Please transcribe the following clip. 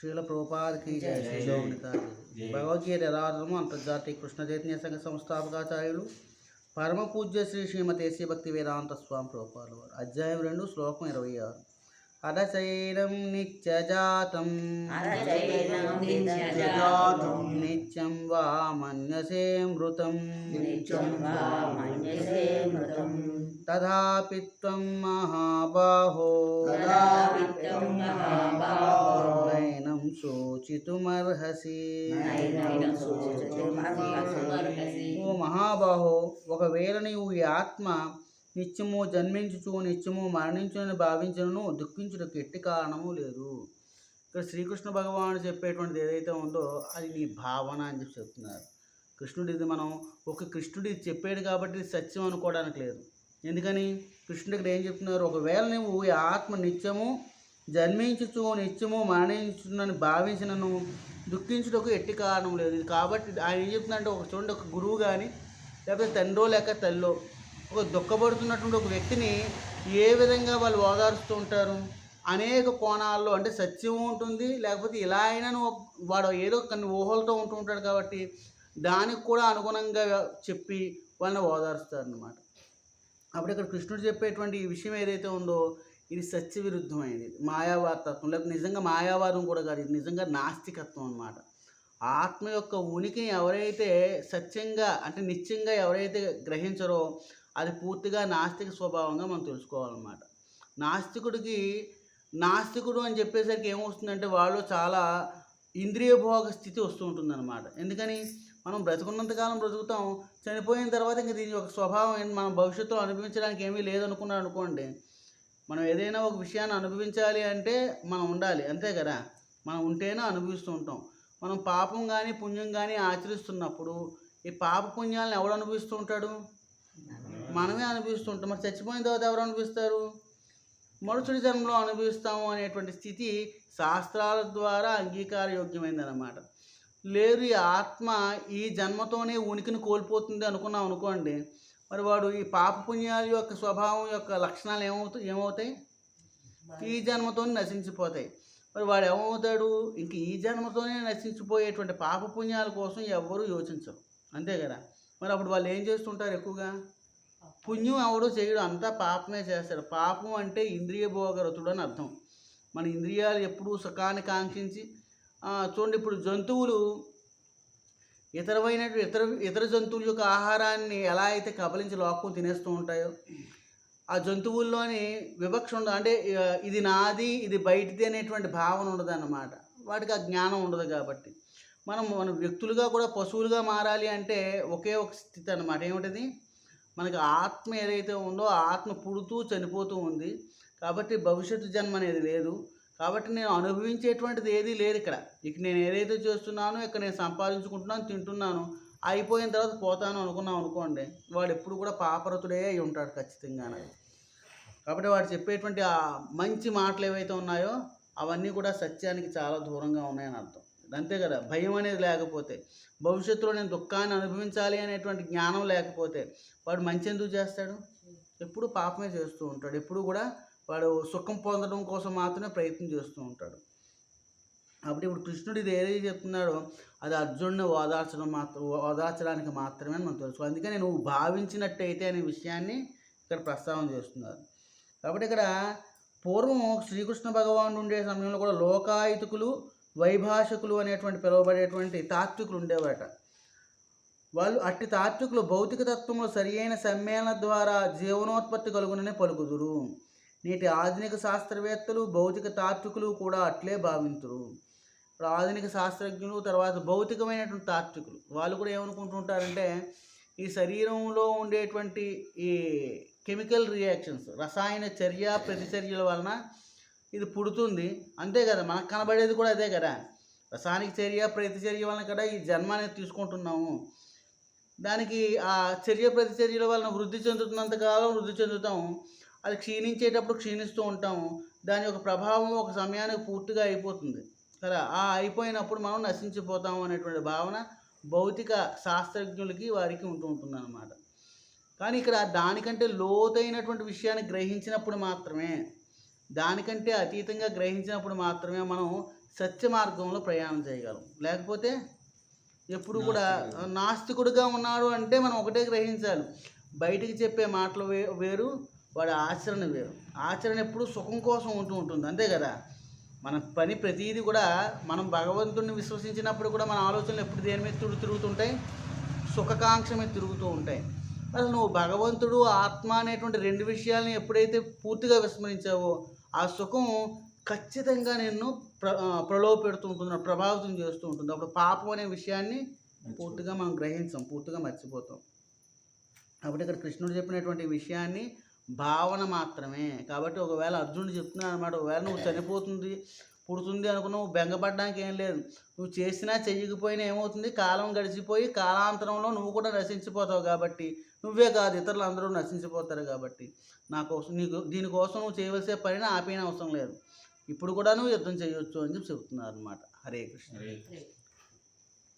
శ్రీల ప్రభుపాదకి జయ శ్రీ భగవద్గీత యథార్థము అంతర్జాతీయ కృష్ణ చైతన్య సంఘ సంస్థాపకాచార్యులు పరమ పూజ్య శ్రీ శ్రీమతి భక్తి వేదాంత స్వామి ప్రభుపాలు వారు. అధ్యాయం రెండు శ్లోకం ఇరవై ఆరు. అరచైనం నిత్యజాతం. నిత్యం వా మన్యసే మృతం. నిత్యం వా మన్యసే మృతం. తథాపి త్వం మహాబాహో. శోచితుమర్హసి. ఓ మహాబాహో ఒకవేళ నీవు ఈ ఆత్మ నిత్యము జన్మించుచు నిత్యము మరణించునని భావించను దుఃఖించుటకు ఎట్టి కారణము లేదు. ఇక్కడ శ్రీకృష్ణ భగవానుడు చెప్పేటువంటిది ఏదైతే ఉందో అది నీ భావన అని చెప్పి చెప్తున్నారు. కృష్ణుడు ఇది మనం ఒక కృష్ణుడు ఇది చెప్పాడు కాబట్టి ఇది సత్యం అనుకోవడానికి లేదు. ఎందుకని? కృష్ణుడు ఇక్కడ ఏం చెప్తున్నారు? ఒకవేళ నువ్వు ఈ ఆత్మ నిత్యము జన్మించుచు నిత్యము మరణించునని భావించినను. దుఃఖించుటకు ఎట్టి కారణం లేదు. ఇది కాబట్టి ఆయన ఏం చెప్తుందంటే ఒక చూడండి ఒక గురువు కానీ లేకపోతే తండ్రో లేక తల్లో ఒక దుఃఖపడుతున్నటువంటి ఒక వ్యక్తిని ఏ విధంగా వాళ్ళు ఓదారుస్తూ ఉంటారు? అనేక కోణాల్లో అంటే సత్యం ఉంటుంది లేకపోతే ఇలా అయినా వాడు ఏదో కొన్ని ఊహలతో ఉంటూ ఉంటాడు కాబట్టి దానికి కూడా అనుగుణంగా చెప్పి వాళ్ళని ఓదారుస్తారు అన్నమాట అప్పుడు ఇక్కడ కృష్ణుడు చెప్పేటువంటి ఈ విషయం ఏదైతే ఉందో ఇది సత్య విరుద్ధమైనది మాయావాదత్వం లేకపోతే నిజంగా మాయావాదం కూడా కాదు ఇది నిజంగా నాస్తికత్వం అనమాట ఆత్మ యొక్క ఉనికిని ఎవరైతే సత్యంగా అంటే నిత్యంగా ఎవరైతే గ్రహించరో అది పూర్తిగా నాస్తిక స్వభావంగా మనం తెలుసుకోవాలన్నమాట. నాస్తికుడికి నాస్తికుడు అని చెప్పేసరికి ఏమొస్తుందంటే వాళ్ళు చాలా ఇంద్రియభోగ స్థితి వస్తూ ఉంటుందన్నమాట. ఎందుకని? మనం బ్రతుకున్నంతకాలం బ్రతుకుతాం చనిపోయిన తర్వాత ఇంక దీని యొక్క స్వభావం మన మనం భవిష్యత్తులో అనుభవించడానికి ఏమీ లేదనుకున్నాం అనుకోండి మనం ఏదైనా ఒక విషయాన్ని అనుభవించాలి అంటే మనం ఉండాలి అంతే కదా? మనం ఉంటేనే అనుభవిస్తూ ఉంటాం. మనం పాపం కానీ పుణ్యం కానీ ఆచరిస్తున్నప్పుడు ఈ పాప పుణ్యాలను ఎవడు అనుభవిస్తూ ఉంటాడు? మనమే అనుభవిస్తూ ఉంటాం. మరి చచ్చిపోయిన తర్వాత ఎవరు అనుభవిస్తారు? మరుసటి జన్మలో అనుభవిస్తాము అనేటువంటి స్థితి శాస్త్రాల ద్వారా అంగీకారయోగ్యమైందన్నమాట. లేరు ఈ ఆత్మ ఈ జన్మతోనే ఉనికిని కోల్పోతుంది అనుకున్నాం అనుకోండి మరి వాడు ఈ పాప పుణ్యాల యొక్క స్వభావం యొక్క లక్షణాలు ఏమవుతాయి ఏమవుతాయి? ఈ జన్మతోనే నశించిపోతాయి. మరి వాడు ఏమవుతాడు? ఇంక ఈ జన్మతోనే నశించిపోయేటువంటి పాప పుణ్యాల కోసం ఎవ్వరూ యోచించరు. అంతే కదా? మరి అప్పుడు వాళ్ళు ఏం చేస్తుంటారు ఎక్కువగా? పుణ్యం ఎవడో చేయడం. అంతా పాపమే చేస్తాడు. పాపం అంటే ఇంద్రియ భోగరతుడు అని అర్థం. మన ఇంద్రియాలు ఎప్పుడూ సుఖాన్ని కాంక్షించి చూడండి ఇప్పుడు జంతువులు ఇతరమైన ఇతర ఇతర జంతువుల యొక్క ఆహారాన్ని ఎలా అయితే కబలించి లోకం తినేస్తూ ఉంటాయో ఆ జంతువుల్లోని వివక్ష ఉండదు అంటే ఇది నాది ఇది బయటిది అనేటువంటి భావన ఉండదు అన్నమాట వాటికి ఆ జ్ఞానం ఉండదు కాబట్టి. మనం మన వ్యక్తులుగా కూడా పశువులుగా మారాలి అంటే ఒకే ఒక స్థితి అనమాట ఏమిటది? మనకి ఆత్మ ఏదైతే ఉందో ఆత్మ పుడుతూ చనిపోతూ ఉంది. కాబట్టి భవిష్యత్తు జన్మ అనేది లేదు. కాబట్టి నేను అనుభవించేటువంటిది ఏదీ లేదు ఇక్కడ. ఇక నేను ఏదైతే చేస్తున్నానో ఇక్కడ నేను సంపాదించుకుంటున్నాను తింటున్నాను అయిపోయిన తర్వాత పోతాను అనుకున్నాం అనుకోండి వాడు ఎప్పుడు కూడా పాపరతుడే అయి ఉంటాడు ఖచ్చితంగా కాబట్టి వాడు చెప్పేటువంటి ఆ మంచి మాటలు ఏవైతే ఉన్నాయో అవన్నీ కూడా సత్యానికి చాలా దూరంగా ఉన్నాయని అర్థం. అంతే కదా భయం అనేది లేకపోతే భవిష్యత్తులో నేను దుఃఖాన్ని అనుభవించాలి అనేటువంటి జ్ఞానం లేకపోతే వాడు మంచి ఎందుకు చేస్తాడు? ఎప్పుడు పాపమే చేస్తూ ఉంటాడు. ఎప్పుడు కూడా వాడు సుఖం పొందడం కోసం మాత్రమే ప్రయత్నం చేస్తూ ఉంటాడు. అప్పుడు ఇప్పుడు కృష్ణుడు ఇది ఏదైతే చెప్తున్నాడో అది అర్జునుడిని ఓదార్చడం మాత్రం ఓదార్చడానికి మాత్రమే మనం తెలుసుకోవాలి అందుకని నువ్వు భావించినట్టయితే అనే విషయాన్ని ఇక్కడ ప్రస్తావన చేస్తున్నారు. కాబట్టి ఇక్కడ పూర్వం శ్రీకృష్ణ భగవానుడు ఉండే సమయంలో కూడా లోకాయుతుకులు వైభాషకులు అనేటువంటి పిలువబడేటువంటి తాత్వికులు ఉండేవాట వాళ్ళు అట్టి తాత్వికులు భౌతిక తత్వంలో సరియైన సమ్మేళన ద్వారా జీవనోత్పత్తి కలుగునని పలుకుదురు. నేటి ఆధునిక శాస్త్రవేత్తలు భౌతిక తాత్వికులు కూడా అట్లే భావించరు ఇప్పుడు ఆధునిక శాస్త్రజ్ఞులు తర్వాత భౌతికమైనటువంటి తాత్వికులు వాళ్ళు కూడా ఏమనుకుంటుంటారంటే ఈ శరీరంలో ఉండేటువంటి ఈ కెమికల్ రియాక్షన్స్ రసాయన చర్య ప్రతిచర్యల వలన ఇది పుడుతుంది. అంతే కదా మనకు కనబడేది కూడా అదే కదా. రసాయనిక చర్య ప్రతిచర్య వలన కూడా ఈ జన్మ అనేది తీసుకుంటున్నాము. దానికి ఆ చర్య ప్రతిచర్యల వలన వృద్ధి చెందుతున్నంత కాలం వృద్ధి చెందుతాము. అది క్షీణించేటప్పుడు క్షీణిస్తూ ఉంటాము. దాని యొక్క ప్రభావం ఒక సమయానికి పూర్తిగా అయిపోతుంది. కదా ఆ అయిపోయినప్పుడు మనం నశించిపోతాము అనేటువంటి భావన భౌతిక శాస్త్రజ్ఞులకి వారికి ఉంటూ ఉంటుందన్నమాట. కానీ ఇక్కడ దానికంటే లోతైనటువంటి విషయాన్ని గ్రహించినప్పుడు మాత్రమే దానికంటే అతీతంగా గ్రహించినప్పుడు మాత్రమే మనం సత్య మార్గంలో ప్రయాణం చేయగలం. లేకపోతే ఎప్పుడు కూడా నాస్తికుడిగా ఉన్నాడు అంటే మనం ఒకటే గ్రహించాలి. బయటికి చెప్పే మాటలు వే వేరు వాడి ఆచరణ వేరు. ఆచరణ ఎప్పుడు సుఖం కోసం ఉంటూ ఉంటుంది. అంతే కదా? మన పని ప్రతీది కూడా మనం భగవంతుడిని విశ్వసించినప్పుడు కూడా మన ఆలోచనలు ఎప్పుడు దేని మీద తిరుగు తిరుగుతుంటాయి? సుఖకాంక్ష మీద తిరుగుతూ ఉంటాయి. అసలు నువ్వు భగవంతుడు ఆత్మ అనేటువంటి రెండు విషయాల్ని ఎప్పుడైతే పూర్తిగా విస్మరించావో ఆ సుఖం ఖచ్చితంగా నిన్ను ప్ర ప్రలోభ పెడుతూ ఉంటుంది ప్రభావితం చేస్తూ ఉంటుంది. అప్పుడు పాపం అనే విషయాన్ని పూర్తిగా మనం గ్రహించాం పూర్తిగా మర్చిపోతాం. కాబట్టి ఇక్కడ కృష్ణుడు చెప్పినటువంటి విషయాన్ని భావన మాత్రమే. కాబట్టి ఒకవేళ అర్జునుడు చెప్తున్నాడు అనమాట ఒకవేళ నువ్వు చనిపోతుంది పుడుతుంది అనుకున్నావు నువ్వు బెంగపడడానికి ఏం లేదు. నువ్వు చేసినా చెయ్యకపోయినా ఏమవుతుంది? కాలం గడిచిపోయి కాలాంతరంలో నువ్వు కూడా నశించిపోతావు కాబట్టి నువ్వే కాదు ఇతరులు అందరూ నశించిపోతారు కాబట్టి. నా కోసం నీకు దీనికోసం నువ్వు చేయవలసే పనిని ఆపేయని అవసరం లేదు. ఇప్పుడు కూడా నువ్వు యుద్ధం చేయొచ్చు అని చెప్పి చెబుతున్నారు అనమాట హరే కృష్ణ. హరే కృష్ణ.